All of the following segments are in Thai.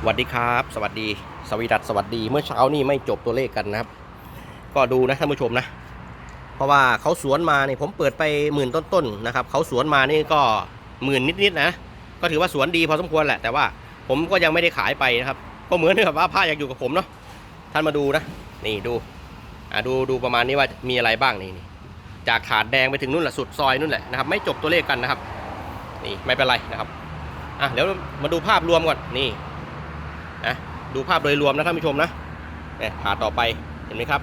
สวัสดีครับ สวัสดี สวีดัสสวัสดี เมื่อเช้านี่ไม่จบตัวเลขกันนะครับ ก็ดูนะท่านผู้ชมนะ เพราะว่าเขาสวนมาเนี่ยผมเปิดไปหมื่นต้นๆนะครับเขาสวนมานี่ก็หมื่นนิดๆนะ ก็ถือว่าสวนดีพอสมควรแหละ แต่ว่าผมก็ยังไม่ได้ขายไปนะครับ ก็เหมือนกับว่าผ้าอยากอยู่กับผมเนาะ ท่านมาดูนะ นี่ดู อ่าดูดูประมาณนี้ว่ามีอะไรบ้างนี่นจากถาดแดงไปถึงนู่นแหละสุดซอยนู่นแหละนะครับ ไม่จบตัวเลขกันนะครับ นี่ไม่เป็นไรนะครับ อะเดี๋ยวมาดูภาพรวมก่อน นี่ นะดูภาพโดยรวมนะท่านผู้ชมนะเนี่ยถาดต่อไปเห็นไหมครับ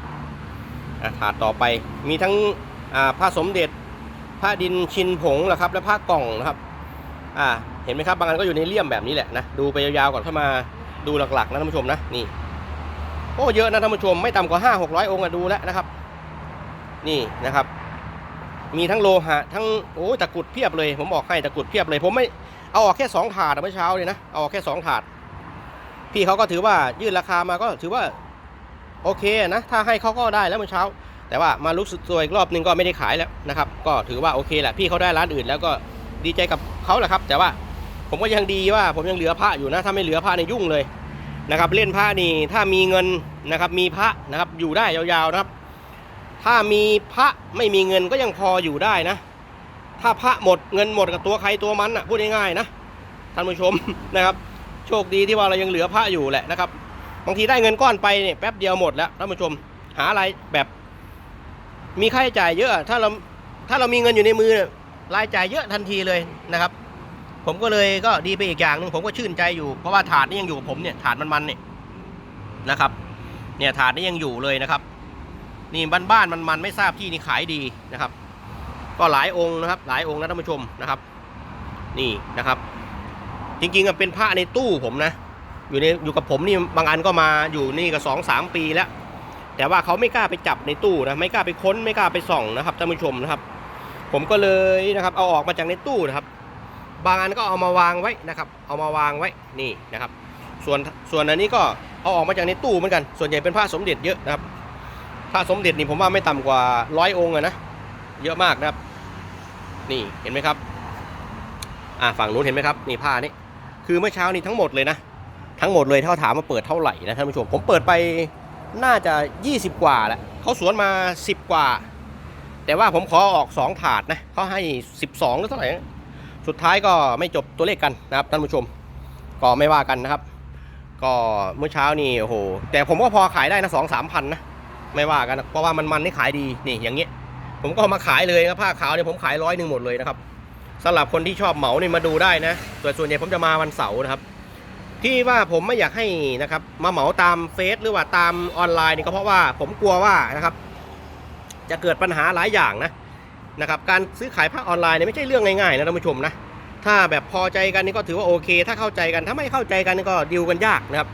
ถาดต่อไปมีทั้งผ้าสมเด็จผ้าดินชินผงนะครับและผ้ากล่องนะครับอ่าเห็นไหมครับบางอันก็อยู่ในเลี่ยมแบบนี้แหละนะดูไปยาวๆก่อนเข้ามาดูหลักๆนะท่านผู้ชมนะนี่โอ้เยอะนะท่านผู้ชมไม่ต่ำกว่าห้าหกร้อยองค์อะดูแล้วนะครับ นี่นะครับ มีทั้งโลหะทั้งโอ้ยตะกุดเพียบเลย ผมบอกให้ตะกุดเพียบเลย ผมไม่เอาออกแค่สองถาดเมื่อเช้าเลยนะเอาออกแค่สองถาด พี่เขาก็ถือว่ายื่นราคามาก็ถือว่าโอเคนะถ้าให้เขาก็ได้แล้วเมื่อเช้า แต่ว่ามารู้สึกตัวอีกรอบนึงก็ไม่ได้ขายแล้วนะครับ ก็ถือว่าโอเคแหละพี่เขาได้ร้านอื่นแล้วก็ดีใจกับเขาแหละครับ แต่ว่าผมก็ยังดีว่าผมยังเหลือพระอยู่นะ ถ้าไม่เหลือพระในยุ่งเลยนะครับ เล่นพระนี่ถ้ามีเงินนะครับ มีพระนะครับอยู่ได้ยาวๆนะครับ ถ้ามีพระไม่มีเงินก็ยังพออยู่ได้นะ ถ้าพระหมดเงินหมดกับตัวใครตัวมันอะพูดง่ายๆนะท่านผู้ชมนะครับ โชคดีที่ว่าเรายังเหลือพระอยู่แหละนะครับ บางทีได้เงินก้อนไปเนี่ยแป๊บเดียวหมดแล้วท่านผู้ชมหาอะไรแบบมีค่าใช้จ่ายเยอะ ถ้าเราถ้าเรามีเงินอยู่ในมือรายจ่ายเยอะทันทีเลยนะครับ ผมก็เลยก็ดีไปอีกอย่างหนึ่งผมก็ชื่นใจอยู่เพราะว่าถาดนี่ยังอยู่กับผมเนี่ยถาดมันๆเนี่ยนะครับ เนี่ยถาดนี่ยังอยู่เลยนะครับ นี่บ้านๆมันๆไม่ทราบที่นี่ขายดีนะครับ ก็หลายองค์นะครับ หลายองค์นะท่านผู้ชมนะครับ นี่นะครับ จริงๆอะเป็นพระในตู้ผมนะ อยู่ในอยู่กับผมนี่บางอันก็มาอยู่นี่ก็สองสามปีแล้ว แต่ว่าเขาไม่กล้าไปจับในตู้นะไม่กล้าไปค้นไม่กล้าไปส่องนะครับท่านผู้ชมนะครับ ผมก็เลยนะครับ เอาออกมาจากในตู้นะครับ บางอันก็เอามาวางไว้นะครับ เอามาวางไว้นี่นะครับ ส่วนส่วนอันนี้ก็เอาออกมาจากในตู้เหมือนกัน ส่วนใหญ่เป็นผ้าสมเด็จเยอะนะครับผ้าสมเด็จนี่ผมว่าไม่ต่ำกว่าร้อยองค์อะนะเยอะมากนะครับ นี่เห็นไหมครับ อ่าฝั่งนู้นเห็นไหมครับ นี่ผ้านี่ คือเมื่อเช้านี้ทั้งหมดเลยนะ ทั้งหมดเลยถ้าถามว่าเปิดเท่าไหร่นะท่านผู้ชม ผมเปิดไปน่าจะ 20 กว่าแหละเขาสวนมา 10 กว่า แต่ว่าผมขอออก 2 ถาดนะเขาให้ 12หรือเท่าไหร่สุดท้ายก็ไม่จบตัวเลขกันนะครับท่านผู้ชม ก็ไม่ว่ากันนะครับ ก็เมื่อเช้านี่โอ้โหแต่ผมก็พอขายได้นะสองสามพันนะไม่ว่ากันนะเพราะว่ามันมันนี่ขายดีนี่อย่างเงี้ยผมก็มาขายเลยนะผ้าขาวเนี่ยผมขายร้อยหนึ่งหมดเลยนะครับ สำหรับคนที่ชอบเหมาเนี่ยมาดูได้นะแต่ส่วนใหญ่ผมจะมาวันเสาร์นะครับ ที่ว่าผมไม่อยากให้นะครับ มาเหมาตามเฟซหรือว่าตามออนไลน์นี่ก็เพราะว่าผมกลัวว่านะครับ จะเกิดปัญหาหลายอย่างนะนะครับ การซื้อขายผ้าออนไลน์เนี่ยไม่ใช่เรื่องง่ายๆนะท่านผู้ชมนะถ้าแบบพอใจกันนี่ก็ถือว่าโอเค ถ้าเข้าใจกันถ้าไม่เข้าใจกันนี่ก็ดิวกันยากนะครับ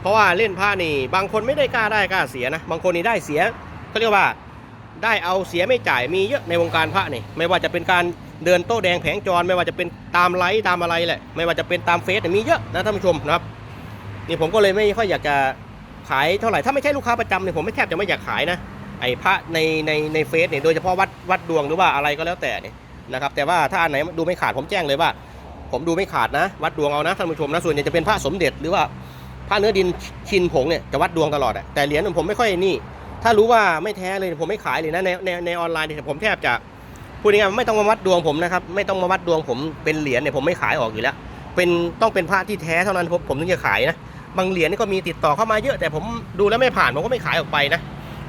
เพราะว่าเล่นผ้านี่ บางคนไม่ได้กล้าได้กล้าเสียนะ บางคนนี่ได้เสียเขาเรียกว่าได้เอาเสียไม่จ่ายมีเยอะในวงการพระนี่ ไม่ว่าจะเป็นการ เดินโต๊ะแดงแผงจรไม่ว่าจะเป็นตามไลฟ์ตามอะไรแหละ ไม่ว่าจะเป็นตามเฟซมีเยอะนะท่านผู้ชมนะครับนี่ผมก็เลยไม่ค่อยอยากจะขายเท่าไหร่ถ้าไม่ใช่ลูกค้าประจำเนี่ยผมไม่แทบจะไม่อยากขายนะไอ้พระในในในเฟซเนี่ยโดยเฉพาะวัดวัดดวงหรือว่าอะไรก็แล้วแต่เนี่ยนะครับแต่ว่าถ้าอันไหนดูไม่ขาดผมแจ้งเลยว่า ผมดูไม่ขาดนะ วัดดวงเอานะท่านผู้ชมนะส่วนใหญ่จะเป็นพระสมเด็จหรือว่าพระเนื้อดินชินผงเนี่ยจะวัดดวงตลอดแต่เหรียญผมไม่ค่อยนี่ ถ้ารู้ว่าไม่แท้เลยผมไม่ขายเลยนะในในในออนไลน์เนี่ยผมแทบจะ พูดง่ายๆไม่ต้องมาวัดดวงผมนะครับ ไม่ต้องมาวัดดวงผมเป็นเหรียญเนี่ยผมไม่ขายออกอยู่แล้ว เป็นต้องเป็นพระที่แท้เท่านั้นผมถึงจะขายนะบางเหรียญนี่ก็มีติดต่อเข้ามาเยอะแต่ผมดูแล้วไม่ผ่านผมก็ไม่ขายออกไปนะ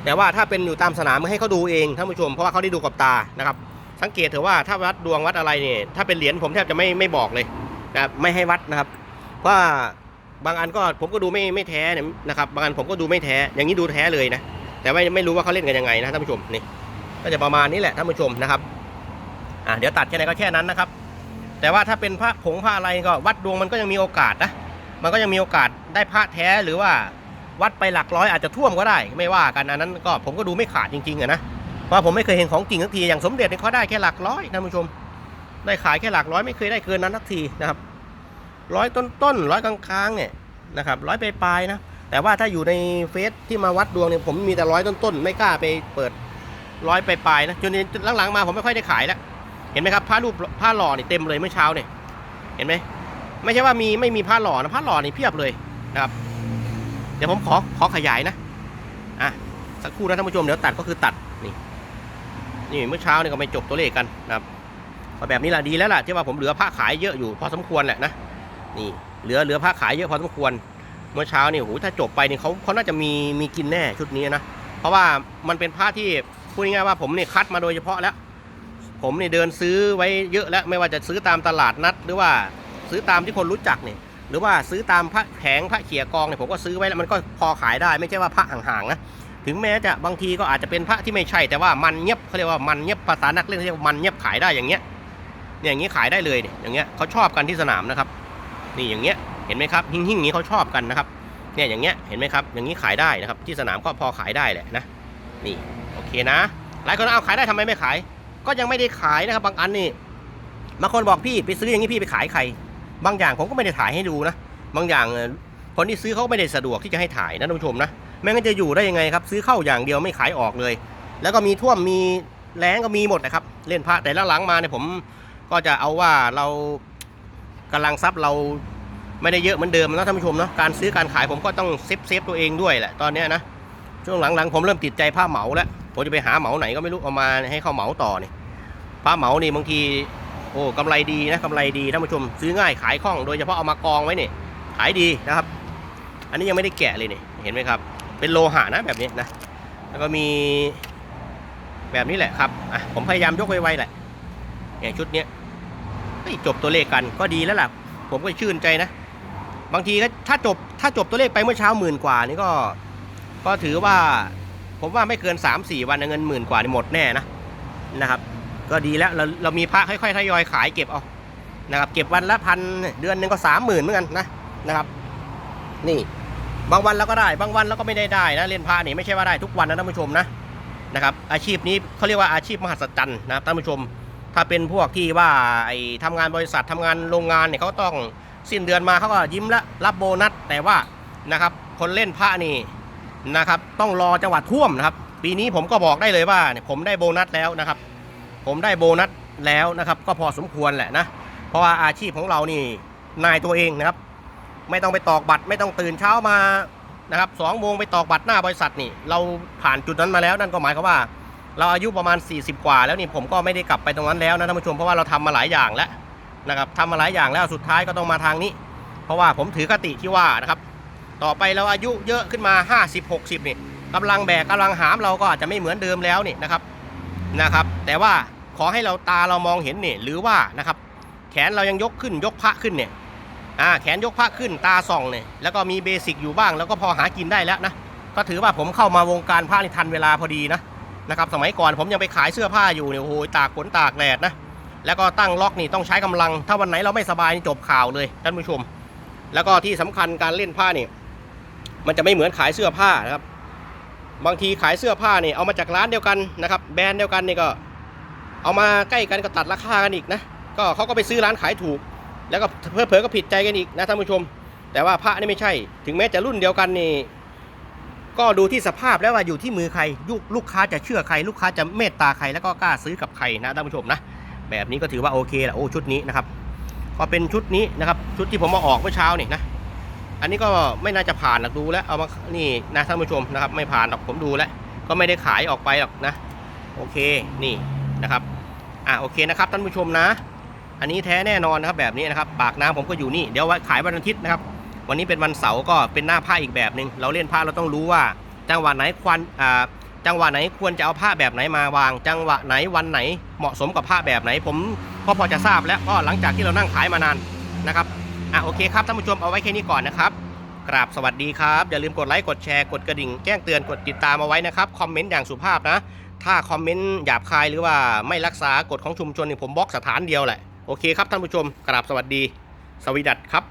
แต่ว่าถ้าเป็นอยู่ตามสนามให้เขาดูเองท่านผู้ชมเพราะว่าเขาได้ดูกับตานะครับสังเกตเถอะว่าถ้าวัดดวงวัดอะไรเนี่ยถ้าเป็นเหรียญผมแทบจะไม่ไม่บอกเลยนะไม่ให้วัดนะครับเพราะว่าบางอันก็ผมก็ดูไม่ไม่แท้เนี่ยนะครับบางอันผมก็ดูไม่แท้อย่างนี้ดูแท้เลยนะแต่ไม่ไม่รู้ว่าเขาเล่นกันยังไงนะท่านผู้ชมนี่ก็จะประมาณนี้แหละท่านผู้ชมนะครับ อ่าเดี๋ยวตัดแค่ไหนก็แค่นั้นนะครับ แต่ว่าถ้าเป็นพระผงพระอะไรก็วัดดวงมันก็ยังมีโอกาสนะมันก็ยังมีโอกาสได้พระแท้หรือว่าวัดไปหลักร้อยอาจจะท่วมก็ได้ ไม่ว่ากันอันนั้นก็ผมก็ดูไม่ขาดจริงๆอะนะเพราะผมไม่เคยเห็นของจริงสักทีอย่างสมเด็จเนี่ยเขาได้แค่หลักร้อยท่านผู้ชม ได้ขายแค่หลักร้อยไม่เคยได้เกินนั้นสักทีนะครับร้อยต้นๆร้อยกลางๆเนี่ยนะครับร้อยปลายๆนะแต่ว่าถ้าอยู่ในเฟซที่มาวัดดวงเนี่ยผมมีแต่ร้อยต้นๆไม่กล้าไปเปิดร้อยปลายๆนะจนหลังๆมาผมไม่ค่อยได้ขายแล้ว เห็นไหมครับผ้ารูปผ้าหล่อนี่เต็มเลยเมื่อเช้าเนี่ยเห็นไหมไม่ใช่ว่ามีไม่มีผ้าหล่อนะผ้าหล่อนี่เพียบเลยนะครับ เดี๋ยวผมขอขอขยายนะอะสักครู่นะท่านผู้ชมเดี๋ยวตัดก็คือตัดนี่นี่เมื่อเช้านี่ก็ไม่จบตัวเลขกันนะครับก็แบบนี้แหละดีแล้วล่ะที่ว่าผมเหลือผ้าขายเยอะอยู่พอสมควรแหละนะนี่เหลือเหลือผ้าขายเยอะพอสมควร เมื่อเช้านี่โอ้โหถ้าจบไปนี่เขาเขาน่าจะมีมีกินแน่ชุดนี้นะเพราะว่ามันเป็นผ้าที่พูดง่ายๆว่าผมเนี่ยคัดมาโดยเฉพาะแล้ว ผมเนี่เดินซื้อไว้เยอะแล้วไม่ว่าจะซื้อตามตลาดนัด หรือว่าซื้อตามที่คนรู้จักเนี่ยหรือว่าซื้อตามพระแผงพระเขียกองเนี่ยผมก็ซื้อไว้แล้วมันก็พอขายได้ไม่ใช่ว่าพระห่างๆนะถึงแม้จะบางทีก็อาจจะเป็นพระที่ไม่ใช่แต่ว่ามันเงียบเขาเรียกว่ามันเงียบภาษานักเล่นเรียกว่ามันเงียบขายได้อย่างเงี้ยเนี่ยอย่างเงี้ยขายได้เลยเนี่ยอย่างเงี้ยเขาชอบกันที่สนามนะครับ นี่อย่างเงี้ยเห็นไหมครับหิ่งหิ่งนี้เขาชอบกันนะครับเนี่ยอย่างเงี้ยเห็นไหมครับอย่างนี้ขายได้นะครับที่สนามก็พอขายได้แหละนะนี่โอเคนะหลายคนเอาขายได้ทำไมไม่ขาย ก็ยังไม่ได้ขายนะครับบางอันนี่บางคนบอกพี่ไปซื้ออย่างนี้พี่ไปขายใคร บางอย่างผมก็ไม่ได้ถ่ายให้ดูนะบางอย่างคนที่ซื้อเขาไม่ได้สะดวกที่จะให้ถ่ายนะท่านผู้ชมนะไม่งั้นจะอยู่ได้ยังไงครับ ซื้อเข้าอย่างเดียวไม่ขายออกเลย แล้วก็มีท่วมมีแรงก็มีหมดนะครับ เล่นพระแต่ละหลังมาเนี่ยผมก็จะเอาว่าเรากำลังทรัพย์เราไม่ได้เยอะเหมือนเดิมนะท่านผู้ชมเนาะการซื้อการขายผมก็ต้องเซฟเซฟตัวเองด้วยแหละตอนนี้นะช่วงหลังๆผมเริ่มติดใจผ้าเหมาแล้ว ผมจะไปหาเหมาไหนก็ไม่รู้เอามาให้เข้าเหมาต่อเนี่ยผ้าเหมานี่บางทีโอ้กำไรดีนะกำไรดีท่านผู้ชมซื้อง่ายขายคล่องโดยเฉพาะเอามากองไว้เนี่ยขายดีนะครับ อันนี้ยังไม่ได้แกะเลยเนี่ยเห็นไหมครับ เป็นโลหะนะแบบนี้นะ แล้วก็มีแบบนี้แหละครับอะผมพยายามยกไวๆแหละเนี่ยชุดเนี้ยจบตัวเลขกันก็ดีแล้วล่ะ ผมก็ชื่นใจนะ บางทีก็ถ้าจบถ้าจบตัวเลขไปเมื่อเช้าหมื่นกว่านี่ก็ ก็ถือว่า ผมว่าไม่เกิน 3-4 วันเงินหมื่นกว่านี่หมดแน่นะนะครับ ก็ดีแล้วเราเรามีพระค่อยๆทยอยขายเก็บเอานะครับ เก็บวันละพันเดือนหนึ่งก็สามหมื่นเหมือนกันนะนะครับ นี่บางวันเราก็ได้ บางวันเราก็ไม่ได้ได้นะเล่นพระนี่ไม่ใช่ว่าได้ทุกวันนะท่านผู้ชมนะนะครับ อาชีพนี้เขาเรียกว่าอาชีพมหัศจรรย์นะครับท่านผู้ชม ถ้าเป็นพวกที่ว่าไอ้ทำงานบริษัททำงานโรงงานเนี่ยเขาต้องสิ้นเดือนมาเขาก็ยิ้มละรับโบนัสแต่ว่านะครับ คนเล่นพระนี่ นะครับ ต้องรอจังหวัดท่วมนะครับ ปีนี้ผมก็บอกได้เลยว่าเนี่ยผมได้โบนัสแล้วนะครับ ผมได้โบนัสแล้วนะครับ ก็พอสมควรแหละนะ เพราะว่าอาชีพของเรานี่นายตัวเองนะครับ ไม่ต้องไปตอกบัตรไม่ต้องตื่นเช้ามานะครับสองโมงไปตอกบัตรหน้าบริษัทนี่ เราผ่านจุดนั้นมาแล้วนั่นก็หมายความว่า เราอายุประมาณ 40 กว่าแล้วนี่ผมก็ไม่ได้กลับไปตรงนั้นแล้วนะท่านผู้ชมเพราะว่าเราทำมาหลายอย่างแล้วนะครับทำมาหลายอย่างแล้วสุดท้ายก็ต้องมาทางนี้ เพราะว่าผมถือคติที่ว่านะครับ ต่อไปเราอายุเยอะขึ้นมา 50 60นี่กำลังแบกกำลังหามเราก็อาจจะไม่เหมือนเดิมแล้วนี่นะครับนะครับ แต่ว่าขอให้เราตาเรามองเห็นนี่หรือว่านะครับ แขนเรายังยกขึ้นยกพระขึ้นเนี่ยอ่าแขนยกพระขึ้นตาส่องเนี่ยแล้วก็มีเบสิกอยู่บ้าง แล้วก็พอหากินได้แล้วนะก็ถือว่าผมเข้ามาวงการพระนี่ทันเวลาพอดีนะนะครับสมัยก่อนผมยังไปขายเสื้อผ้าอยู่เนี่ยโอ้โหตากฝนตากแดดนะแล้วก็ตั้งล็อกนี่ต้องใช้กำลัง ถ้าวันไหนเราไม่สบายนี่จบข่าวเลยท่านผู้ชม แล้วก็ที่สำคัญการเล่นผ้านี่ มันจะไม่เหมือนขายเสื้อผ้านะครับ บางทีขายเสื้อผ้านี่เอามาจากร้านเดียวกันนะครับ แบรนด์เดียวกันนี่ก็ เอามาใกล้กันก็ตัดราคากันอีกนะก็เขาก็ไปซื้อร้านขายถูก แล้วก็เพอเพอก็ผิดใจกันอีกนะท่านผู้ชม แต่ว่าพระนี่ไม่ใช่ ถึงแม้จะรุ่นเดียวกันนี่ก็ดูที่สภาพแล้วว่าอยู่ที่มือใครยุลูกค้าจะเชื่อใคร ลูกค้าจะเมตตาใครแล้วก็กล้าซื้อกับใครนะท่านผู้ชมนะแบบนี้ก็ถือว่าโอเคแหละโอ้ชุดนี้นะครับก็เป็นชุดนี้นะครับชุดที่ผมมาออกเมื่อเช้านี่นะ อันนี้ก็ไม่น่าจะผ่านหรอกดูแล้วเอามานี่นะท่านผู้ชมนะครับ ไม่ผ่านหรอกผมดูแล้ว ก็ไม่ได้ขายออกไปหรอกนะ โอเคนี่นะครับอะโอเคนะครับท่านผู้ชมนะ อันนี้แท้แน่นอนนะครับแบบนี้นะครับ ปากน้ำผมก็อยู่นี่เดี๋ยวไว้ขายวันอาทิตย์นะครับ วันนี้เป็นวันเสาร์ก็เป็นหน้าผ้าอีกแบบหนึ่งเราเล่นผ้าเราต้องรู้ว่า จังหวะไหนควรอ่าจังหวะไหนควรจะเอาผ้าแบบไหนมาวาง จังหวะไหนวันไหนเหมาะสมกับผ้าแบบไหนผมก็พอจะทราบแล้วก็หลังจากที่เรานั่งขายมานานนะครับ อะโอเคครับท่านผู้ชมเอาไว้แค่นี้ก่อนนะครับกราบสวัสดีครับ อย่าลืมกดไลค์กดแชร์กดกระดิ่งแจ้งเตือนกดติดตามเอาไว้นะครับคอมเมนต์อย่างสุภาพนะ ถ้าคอมเมนต์หยาบคายหรือว่าไม่รักษากฎของชุมชนนี่ผมบล็อกสถานเดียวแหละโอเคครับท่านผู้ชมกราบสวัสดี สวีดัตครับ